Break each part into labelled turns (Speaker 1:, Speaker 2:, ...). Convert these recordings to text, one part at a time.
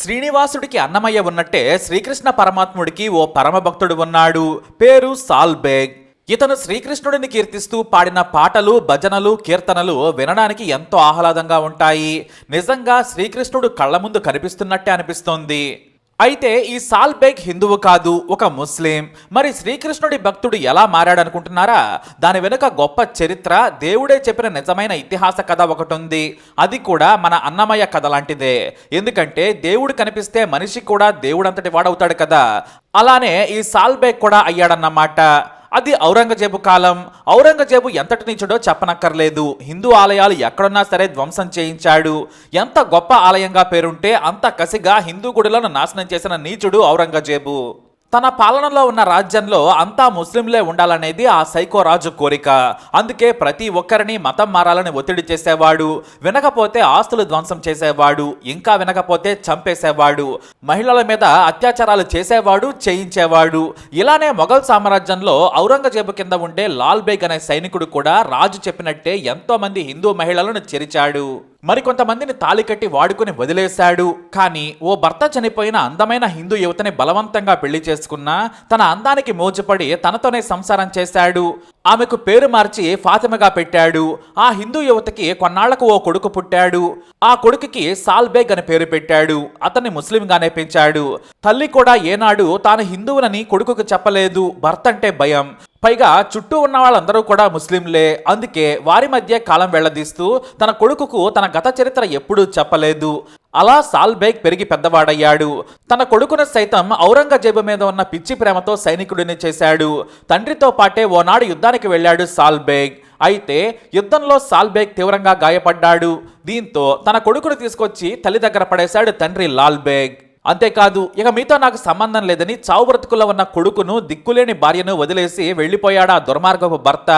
Speaker 1: శ్రీనివాసుడికి అన్నమయ్య ఉన్నట్టే శ్రీకృష్ణ పరమాత్ముడికి ఓ పరమభక్తుడు ఉన్నాడు. పేరు సాల్బేగ్ ఇతను శ్రీకృష్ణుడిని కీర్తిస్తూ పాడిన పాటలు భజనలు కీర్తనలు వినడానికి ఎంతో ఆహ్లాదంగా ఉంటాయి. నిజంగా శ్రీకృష్ణుడు కళ్ళ ముందు కనిపిస్తున్నట్టే అనిపిస్తోంది. అయితే ఈ సాల్ బేగ్ హిందువు కాదు ఒక ముస్లిం. మరి శ్రీకృష్ణుడి భక్తుడు ఎలా మారాడనుకుంటున్నారా? దాని వెనుక గొప్ప చరిత్ర దేవుడే చెప్పిన నిజమైన ఇతిహాస కథ ఒకటి ఉంది అది కూడా మన అన్నమయ్య కథ లాంటిదే. ఎందుకంటే దేవుడు కనిపిస్తే మనిషి కూడా దేవుడంతటి వాడవుతాడు కదా. అలానే ఈ సాల్బేగ్ కూడా అయ్యాడన్నమాట. అది ఔరంగజేబు కాలం. ఔరంగజేబు ఎంతటి నీచుడో చెప్పనక్కర్లేదు. హిందూ ఆలయాలు ఎక్కడున్నా సరే ధ్వంసం చేయించాడు. ఎంత గొప్ప ఆలయంగా పేరుంటే అంత కసిగా హిందూ గుడులను నాశనం చేసిన నీచుడు ఔరంగజేబు. తన పాలనలో ఉన్న రాజ్యంలో అంతా ముస్లింలే ఉండాలనేది ఆ సైకో రాజు కోరిక. అందుకే ప్రతి ఒక్కరిని మతం మారాలని ఒత్తిడి చేసేవాడు వినకపోతే ఆస్తులు ధ్వంసం చేసేవాడు ఇంకా వినకపోతే చంపేసేవాడు మహిళల మీద అత్యాచారాలు చేసేవాడు చేయించేవాడు. ఇలానే మొఘల్ సామ్రాజ్యంలో ఔరంగజేబు కింద ఉండే లాల్ బేగ్ అనే సైనికుడు కూడా రాజు చెప్పినట్టే ఎంతోమంది హిందూ మహిళలను చెరిచాడు. మరికొంతమందిని తాళి కట్టి వాడుకుని వదిలేశాడు. కానీ ఓ భర్త చనిపోయిన అందమైన హిందూ యువతని బలవంతంగా పెళ్ళి చేసుకున్నా తన అందానికి మోజుపడి తనతోనే సంసారం చేశాడు. ఆమెకు పేరు మార్చి ఫాతిమగా పెట్టాడు. ఆ హిందూ యువతకి కొన్నాళ్ళకు ఓ కొడుకు పుట్టాడు. ఆ కొడుకుకి సాల్బేగ్ అని పేరు పెట్టాడు. అతన్ని ముస్లింగానే పెంచాడు. తల్లి కూడా ఏనాడు తాను హిందువునని కొడుకుకు చెప్పలేదు. భర్త అంటే భయం. పైగా చుట్టూ ఉన్న వాళ్ళందరూ కూడా ముస్లింలే. అందుకే వారి మధ్య కాలం వెళ్ళదీస్తూ తన కొడుకుకు తన గత చరిత్ర ఎప్పుడూ చెప్పలేదు. అలా సాల్బేగ్ పెరిగి పెద్దవాడయ్యాడు. తన కొడుకును సైతం ఔరంగజేబు మీద ఉన్న పిచ్చి ప్రేమతో సైనికుడిని చేశాడు. తండ్రితో పాటే ఓనాడు యుద్ధానికి వెళ్ళాడు సాల్బేగ్ అయితే యుద్ధంలో సాల్బేగ్ తీవ్రంగా గాయపడ్డాడు. దీంతో తన కొడుకును తీసుకొచ్చి తల్లి దగ్గర పడేశాడు తండ్రి లాల్బేగ్ అంతేకాదు ఇక మీతో నాకు సంబంధం లేదని చావు బ్రతుకుల్లో ఉన్న కొడుకును దిక్కులేని భార్యను వదిలేసి వెళ్ళిపోయాడా దుర్మార్గపు భర్త?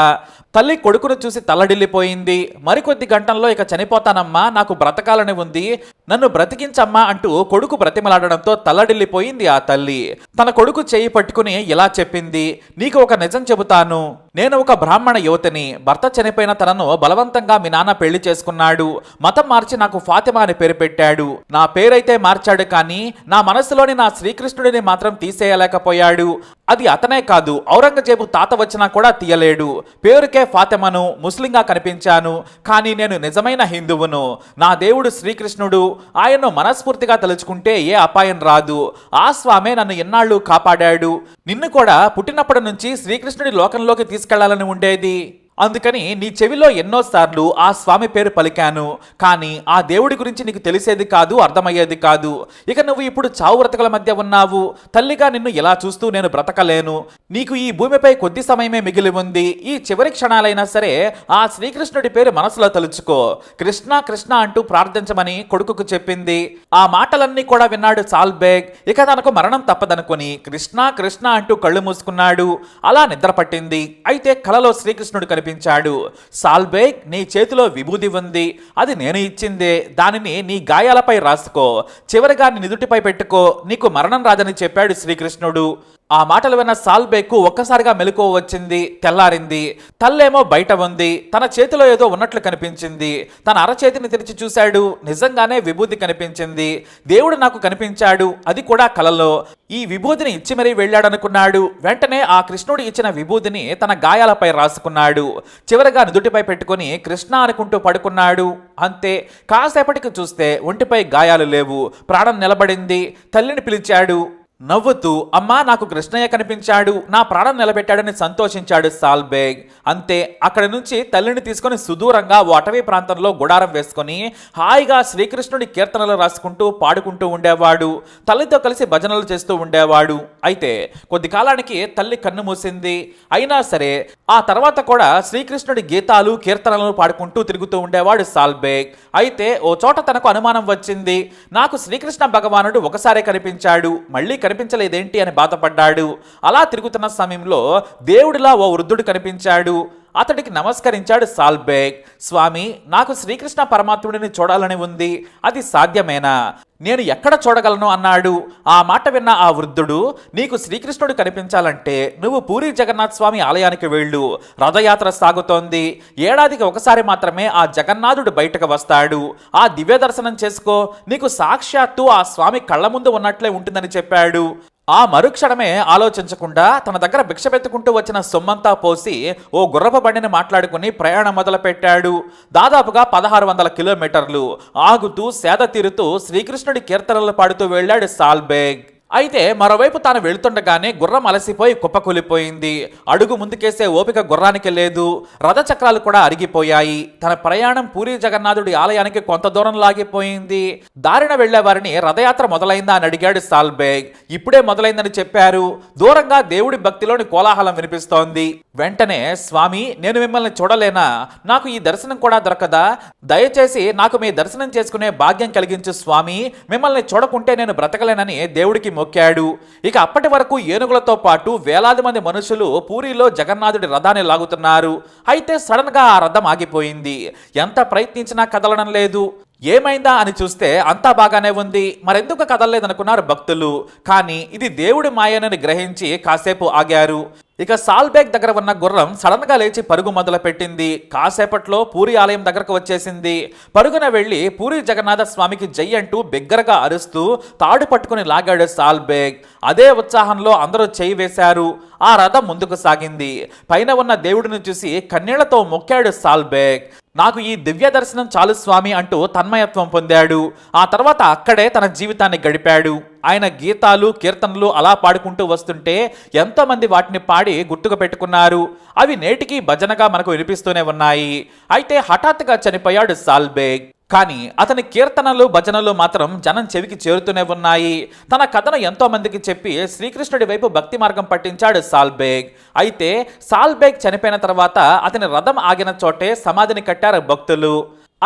Speaker 1: తల్లి కొడుకును చూసి తల్లడిల్లిపోయింది. మరికొద్ది గంటల్లో ఇక చనిపోతానమ్మా నాకు బ్రతకాలని ఉంది. నన్ను బ్రతికించమ్మా అంటూ కొడుకు బ్రతిమలాడడంతో తల్లడిల్లిపోయింది ఆ తల్లి. తన కొడుకు చేయి పట్టుకుని ఇలా చెప్పింది నీకు ఒక నిజం చెబుతాను. నేను ఒక బ్రాహ్మణ యువతిని. భర్త చనిపోయిన తనను బలవంతంగా మీ నాన్న పెళ్ళి చేసుకున్నాడు. మతం మార్చి నాకు ఫాతిమా అని పేరు పెట్టాడు. నా పేరైతే మార్చాడు కానీ నా మనసులోని నా శ్రీకృష్ణుడిని మాత్రం తీసేయలేకపోయాడు. అది అతనే కాదు. ఔరంగజేబు తాత వచ్చినా కూడా తీయలేడు. పేరుకే ఫాతిమను ముస్లింగా కనిపించాను. కానీ నేను నిజమైన హిందువును. నా దేవుడు శ్రీకృష్ణుడు. ఆయన్ను మనస్ఫూర్తిగా తలుచుకుంటే ఏ అపాయం రాదు. ఆ స్వామే నన్ను ఎన్నాళ్ళు కాపాడాడు. నిన్ను కూడా పుట్టినప్పటి నుంచి శ్రీకృష్ణుడి లోకంలోకి తీసుకెళ్ళాలని ఉండేది. అందుకని నీ చెవిలో ఎన్నోసార్లు ఆ స్వామి పేరు పలికాను. కానీ ఆ దేవుడి గురించి నీకు తెలిసేది కాదు అర్థమయ్యేది కాదు. ఇక నువ్వు ఇప్పుడు చావు బ్రతకల మధ్య ఉన్నావు. తల్లిగా నిన్ను ఎలా చూస్తూ నేను బ్రతకలేను. నీకు ఈ భూమిపై కొద్ది సమయమే మిగిలి ఉంది. ఈ చివరి క్షణాలైనా సరే ఆ శ్రీకృష్ణుడి పేరు మనసులో తలుచుకో. కృష్ణ కృష్ణ అంటూ ప్రార్థించమని కొడుకుకు చెప్పింది. ఆ మాటలన్నీ కూడా విన్నాడు సాల్బేగ్. ఇక తనకు మరణం తప్పదనుకొని కృష్ణ కృష్ణ అంటూ కళ్ళు మూసుకున్నాడు. అలా నిద్ర పట్టింది. అయితే కలలో శ్రీకృష్ణుడు కనిపించాడు సాల్బేగ్ నీ చేతిలో విభూది ఉంది. అది నేను ఇచ్చిందే. దానిని నీ గాయాలపై రాసుకో. చివరిగా నీ నిదుటిపై పెట్టుకో. నీకు మరణం రాదని చెప్పాడు శ్రీకృష్ణుడు. ఆ మాటలు విన్న సాల్బేకు ఒక్కసారిగా మెలకువ వచ్చింది తెల్లారింది. తల్లేమో బయట ఉంది తన చేతిలో ఏదో ఉన్నట్లు కనిపించింది. తన అరచేతిని తెరిచి చూశాడు నిజంగానే విభూతి కనిపించింది. దేవుడు నాకు కనిపించాడు అది కూడా కలలో. ఈ విభూతిని ఇచ్చి మరీ వెళ్ళాడనుకున్నాడు. వెంటనే ఆ కృష్ణుడు ఇచ్చిన విభూతిని తన గాయాలపై రాసుకున్నాడు. చివరగా నుదుటిపై పెట్టుకుని కృష్ణ అనుకుంటూ పడుకున్నాడు. అంతే కాసేపటికి చూస్తే ఒంటిపై గాయాలు లేవు. ప్రాణం నిలబడింది. తల్లిని పిలిచాడు. నవ్వుతూ అమ్మా నాకు కృష్ణయ్య కనిపించాడు నా ప్రాణం నిలబెట్టాడని సంతోషించాడు సాల్బేగ్. అంతే అక్కడి నుంచి తల్లిని తీసుకొని సుదూరంగా ఓ అటవీ ప్రాంతంలో గుడారం వేసుకొని హాయిగా శ్రీకృష్ణుడి కీర్తనలు రాసుకుంటూ పాడుకుంటూ ఉండేవాడు. తల్లితో కలిసి భజనలు చేస్తూ ఉండేవాడు. అయితే కొద్ది కాలానికి తల్లి కన్ను మూసింది. అయినా సరే ఆ తర్వాత కూడా శ్రీకృష్ణుడి గీతాలు కీర్తనలను పాడుకుంటూ తిరుగుతూ ఉండేవాడు సాల్బేగ్. అయితే ఓ చోట తనకు అనుమానం వచ్చింది. నాకు శ్రీకృష్ణ భగవానుడు ఒకసారే కనిపించాడు. మళ్ళీ కనిపించలేదేంటి అని బాధపడ్డాడు. అలా తిరుగుతున్న సమయంలో దేవుడిలా ఓ వృద్ధుడు కనిపించాడు. అతడికి నమస్కరించాడు సాల్బేగ్ స్వామి నాకు శ్రీకృష్ణ పరమాత్ముడిని చూడాలని ఉంది. అది సాధ్యమేనా? నేను ఎక్కడ చూడగలను? అన్నాడు. ఆ మాట విన్న ఆ వృద్ధుడు నీకు శ్రీకృష్ణుడు కనిపించాలంటే నువ్వు పూరి జగన్నాథ్ స్వామి ఆలయానికి వెళ్ళు. రథయాత్ర సాగుతోంది. ఏడాదికి ఒకసారి మాత్రమే ఆ జగన్నాథుడు బయటకు వస్తాడు. ఆ దివ్య దర్శనం చేసుకో. నీకు సాక్షాత్తు ఆ స్వామి కళ్ళ ముందు ఉన్నట్లే ఉంటుందని చెప్పాడు. ఆ మరుక్షణమే ఆలోచించకుండా తన దగ్గర భిక్షపెత్తుకుంటూ వచ్చిన సొమ్మంతా పోసి ఓ గుర్రపు బండిని మాట్లాడుకుని ప్రయాణం మొదలుపెట్టాడు. దాదాపుగా పదహారు వందల కిలోమీటర్లు ఆగుతూ సేద తీరుతూ శ్రీకృష్ణుడి కీర్తనలు పాడుతూ వెళ్ళాడు సాల్బేగ్. అయితే మరోవైపు తాను వెళుతుండగానే గుర్రం అలసిపోయి కుప్పకూలిపోయింది అడుగు ముందుకేసే ఓపిక గుర్రానికి లేదు. రథచక్రాలు కూడా అరిగిపోయాయి. తన ప్రయాణం పూరి జగన్నాథుడి ఆలయానికి కొంత దూరం లాగిపోయింది. దారిన వెళ్ళే వారిని రథయాత్ర మొదలైందా అని అడిగాడు సాల్బేగ్. ఇప్పుడే మొదలైందని చెప్పారు. దూరంగా దేవుడి భక్తిలోని కోలాహలం వినిపిస్తోంది. వెంటనే స్వామి నేను మిమ్మల్ని చూడలేనా? నాకు ఈ దర్శనం కూడా దొరకదా? దయచేసి నాకు మీ దర్శనం చేసుకునే భాగ్యం కలిగించు స్వామి. మిమ్మల్ని చూడకుంటే నేను బ్రతకలేనని దేవుడికి మొక్కాడు ఇక అప్పటి వరకు ఏనుగులతో పాటు వేలాది మంది మనుషులు పూరిలో జగన్నాథుడి రథాన్ని లాగుతున్నారు. అయితే సడన్గా ఆ రథం ఆగిపోయింది. ఎంత ప్రయత్నించినా కదలడం లేదు. ఏమైందా అని చూస్తే అంతా బాగానే ఉంది. మరెందుకు కదలలేదనుకున్నారు భక్తులు? కానీ ఇది దేవుడి మాయనని గ్రహించి కాసేపు ఆగారు. ఇక సాల్బేగ్ దగ్గర ఉన్న గుర్రం సడన్గా లేచి పరుగు మొదలు పెట్టింది కాసేపట్లో పూరి ఆలయం దగ్గరకు వచ్చేసింది. పరుగున వెళ్ళి పూరి జగన్నాథ స్వామికి జై అంటూ బిగ్గరగా అరుస్తూ తాడు పట్టుకుని లాగాడు సాల్బేగ్ అదే ఉత్సాహంలో అందరూ చేయి వేశారు. ఆ రథం ముందుకు సాగింది. పైన ఉన్న దేవుడిని చూసి కన్నీళ్ళతో మొక్కాడు సాల్బేగ్ నాకు ఈ దివ్య దర్శనం చాలు స్వామి అంటూ తన్మయత్వం పొందాడు. ఆ తర్వాత అక్కడే తన జీవితాన్ని గడిపాడు. ఆయన గీతాలు కీర్తనలు అలా పాడుకుంటూ వస్తుంటే ఎంతోమంది వాటిని పాడి గుర్తుకు పెట్టుకున్నారు. అవి నేటికి భజనగా మనకు వినిపిస్తూనే ఉన్నాయి. అయితే హఠాత్తుగా చనిపోయాడు సాల్బేగ్. కానీ అతని కీర్తనలు భజనలు మాత్రం జనం చెవికి చేరుతూనే ఉన్నాయి. తన కథను ఎంతోమందికి చెప్పి శ్రీకృష్ణుడి వైపు భక్తి మార్గం పట్టించాడు సాల్బేగ్. అయితే సాల్బేగ్ చనిపోయిన తర్వాత అతని రథం ఆగిన చోటే సమాధిని కట్టారు భక్తులు.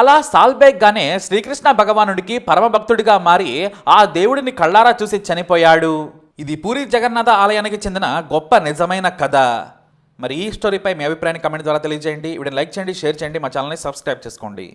Speaker 1: అలా సాల్బేగ్ గానే శ్రీకృష్ణ భగవానుడికి పరమభక్తుడిగా మారి ఆ దేవుడిని కళ్ళారా చూసి చనిపోయాడు. ఇది పూరి జగన్నాథ ఆలయానికి చెందిన గొప్ప నిజమైన కథ. మరి ఈ స్టోరీపై మీ అభిప్రాయాన్ని కమెంట్ ద్వారా తెలియజేయండి. వీడిని లైక్ చేయండి షేర్ చేయండి. మా ఛానల్ని సబ్స్క్రైబ్ చేసుకోండి.